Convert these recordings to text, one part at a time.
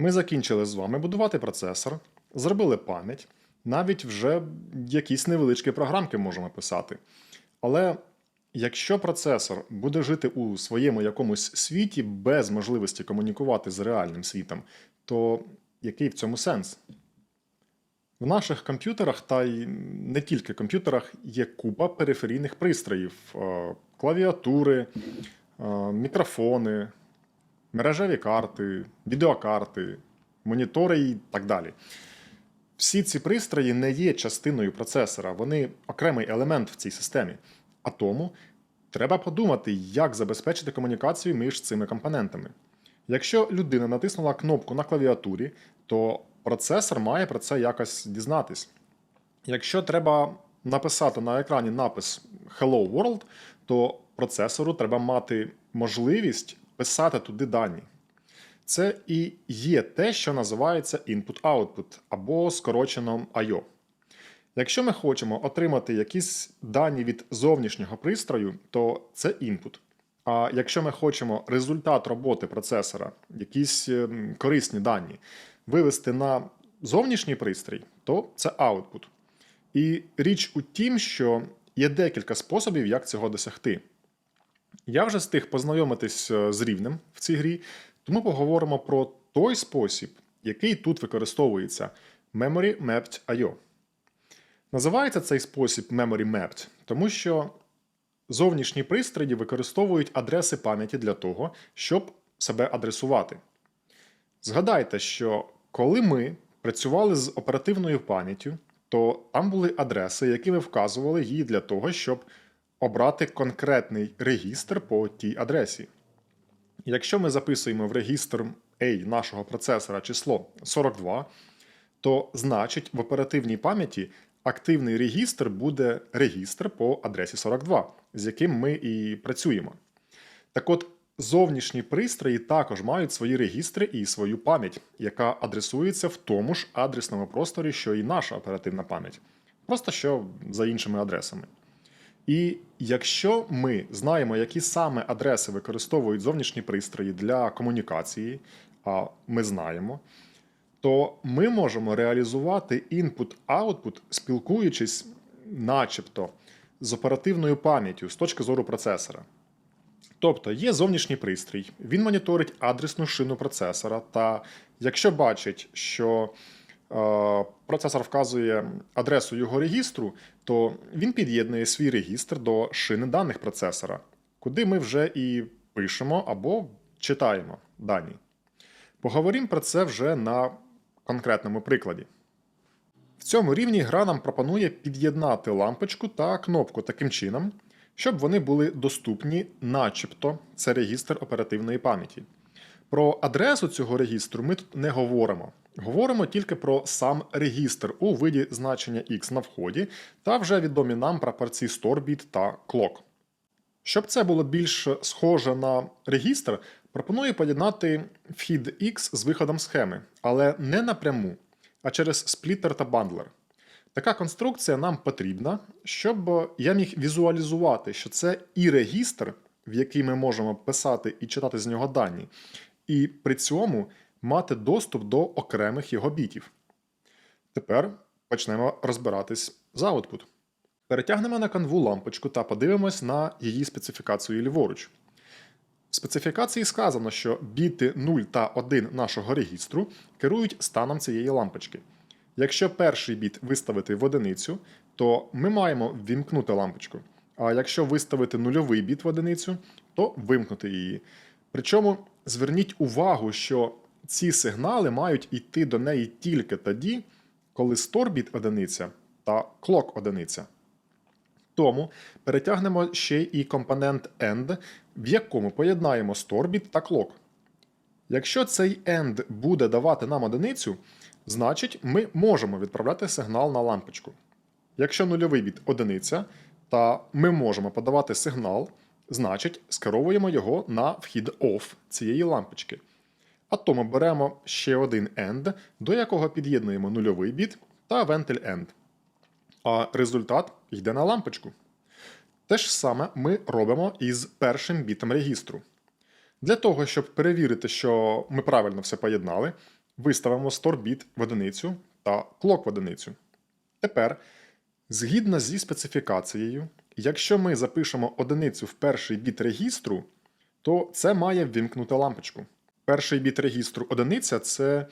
Ми закінчили з вами будувати процесор, зробили пам'ять, навіть вже якісь невеличкі програмки можемо писати. Але якщо процесор буде жити у своєму якомусь світі без можливості комунікувати з реальним світом, то який в цьому сенс? В наших комп'ютерах, та й не тільки комп'ютерах, є купа периферійних пристроїв: е, клавіатури, е, мікрофони, мережеві карти, відеокарти, монітори і так далі. Всі ці пристрої не є частиною процесора, вони окремий елемент в цій системі. А тому треба подумати, як забезпечити комунікацію між цими компонентами. Якщо людина натиснула кнопку на клавіатурі, то процесор має про це якось дізнатись. Якщо треба написати на екрані напис Hello World, то процесору треба мати можливість писати туди дані. Це і є те, що називається input-output або скорочено I.O. Якщо ми хочемо отримати якісь дані від зовнішнього пристрою, то це input. А якщо ми хочемо результат роботи процесора, якісь ем, корисні дані, вивести на зовнішній пристрій, то це output. І річ у тім, що є декілька способів, як цього досягти. Я вже встиг познайомитись е, з рівнем в цій грі, тому поговоримо про той спосіб, який тут використовується Memory Mapped I.O. Називається цей спосіб Memory Mapped, тому що зовнішні пристрої використовують адреси пам'яті для того, щоб себе адресувати. Згадайте, що коли ми працювали з оперативною пам'яттю, то там були адреси, які ми вказували їй для того, щоб обрати конкретний регістр по тій адресі. Якщо ми записуємо в регістр A нашого процесора число 42, то значить в оперативній пам'яті активний регістр буде регістр по адресі 42, з яким ми і працюємо. Так от, зовнішні пристрої також мають свої регістри і свою пам'ять, яка адресується в тому ж адресному просторі, що і наша оперативна пам'ять, просто що за іншими адресами. І якщо ми знаємо, які саме адреси використовують зовнішні пристрої для комунікації, а ми знаємо, то ми можемо реалізувати інпут-аутпут, спілкуючись, начебто, з оперативною пам'яттю з точки зору процесора. Тобто є зовнішній пристрій, він моніторить адресну шину процесора, та якщо бачить, що процесор вказує адресу його регістру, то він під'єднує свій регістр до шини даних процесора, куди ми вже і пишемо або читаємо дані. Поговоримо про це вже на конкретному прикладі. В цьому рівні гра нам пропонує під'єднати лампочку та кнопку таким чином, щоб вони були доступні, начебто, це регістр оперативної пам'яті. Про адресу цього регістру ми тут не говоримо. Говоримо тільки про сам регістр у виді значення X на вході та вже відомі нам прапорці StoreBit та Clock. Щоб це було більш схоже на регістр, пропоную поєднати вхід X з виходом схеми, але не напряму, а через спліттер та бандлер. Така конструкція нам потрібна, щоб я міг візуалізувати, що це і регістр, в який ми можемо писати і читати з нього дані, і при цьому мати доступ до окремих його бітів. Тепер почнемо розбиратись з output. Перетягнемо на канву лампочку та подивимось на її специфікацію ліворуч. В специфікації сказано, що біти 0 та 1 нашого регістру керують станом цієї лампочки. Якщо перший біт виставити в одиницю, то ми маємо ввімкнути лампочку. А якщо виставити нульовий біт в одиницю, то вимкнути її. Причому зверніть увагу, що ці сигнали мають йти до неї тільки тоді, коли StoreBit одиниця та clock одиниця. Тому перетягнемо ще і компонент AND, в якому поєднаємо StoreBit та clock. Якщо цей AND буде давати нам одиницю, значить ми можемо відправляти сигнал на лампочку. Якщо нульовий біт одиниця, та ми можемо подавати сигнал, значить скеровуємо його на вхід OFF цієї лампочки. А тому беремо ще один AND, до якого під'єднуємо нульовий біт та вентиль AND. А результат йде на лампочку. Те ж саме ми робимо із першим бітом регістру. Для того, щоб перевірити, що ми правильно все поєднали, виставимо store-біт в одиницю та clock в одиницю. Тепер, згідно зі специфікацією, якщо ми запишемо одиницю в перший біт регістру, то це має ввімкнути лампочку. Перший біт регістру одиниця це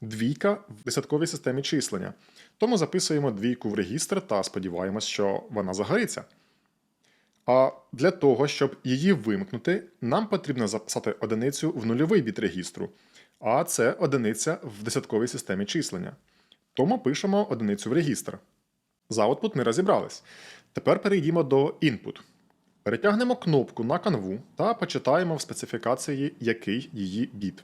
двійка в десятковій системі числення. Тому записуємо двійку в регістр та сподіваємось, що вона загориться. А для того, щоб її вимкнути, нам потрібно записати одиницю в нульовий біт регістру, а це одиниця в десятковій системі числення. Тому пишемо одиницю в регістр. За output ми розібрались. Тепер перейдімо до input. Перетягнемо кнопку на канву та почитаємо в специфікації, який її біт.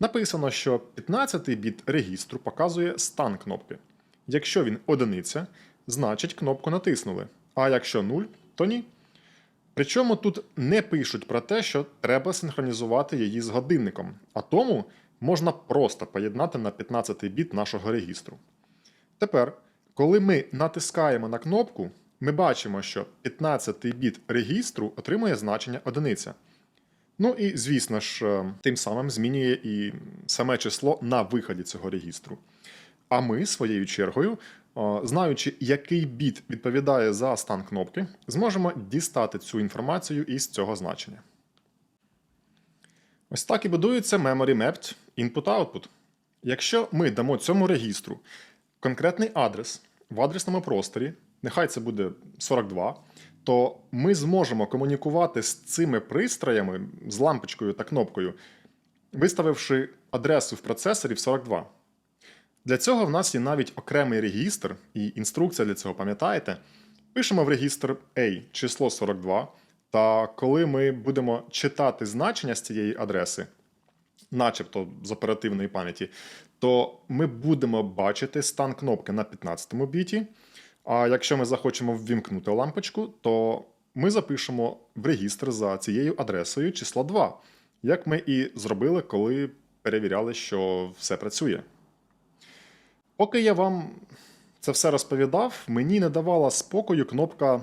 Написано, що 15-й біт регістру показує стан кнопки. Якщо він одиниця, значить кнопку натиснули. А якщо 0, то ні. Причому тут не пишуть про те, що треба синхронізувати її з годинником, а тому можна просто поєднати на 15-й біт нашого регістру. Тепер, коли ми натискаємо на кнопку, ми бачимо, що 15-й біт регістру отримує значення одиниця. Ну і, звісно ж, е, тим самим змінює і саме число на виході цього регістру. А ми, своєю чергою, е, знаючи, який біт відповідає за стан кнопки, зможемо дістати цю інформацію із цього значення. Ось так і будується Memory Mapped Input-Output. Якщо ми дамо цьому регістру конкретний адрес в адресному просторі, нехай це буде 42, то ми зможемо комунікувати з цими пристроями, з лампочкою та кнопкою, виставивши адресу в процесорі в 42. Для цього в нас є навіть окремий регістр, і інструкція для цього пам'ятаєте. Пишемо в регістр A число 42, та коли ми будемо читати значення з цієї адреси, начебто з оперативної пам'яті, то ми будемо бачити стан кнопки на 15 біті. А якщо ми захочемо ввімкнути лампочку, то ми запишемо в регістр за цією адресою числа 2, як ми і зробили, коли перевіряли, що все працює. Поки я вам це все розповідав, мені не давала спокою кнопка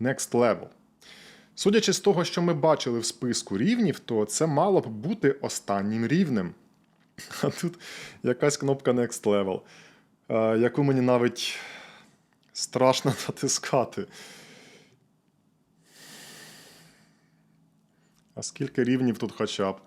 Next Level. Судячи з того, що ми бачили в списку рівнів, то це мало б бути останнім рівнем. А тут якась кнопка Next Level, е, яку мені навіть страшно натискати. А скільки рівнів тут хоча б?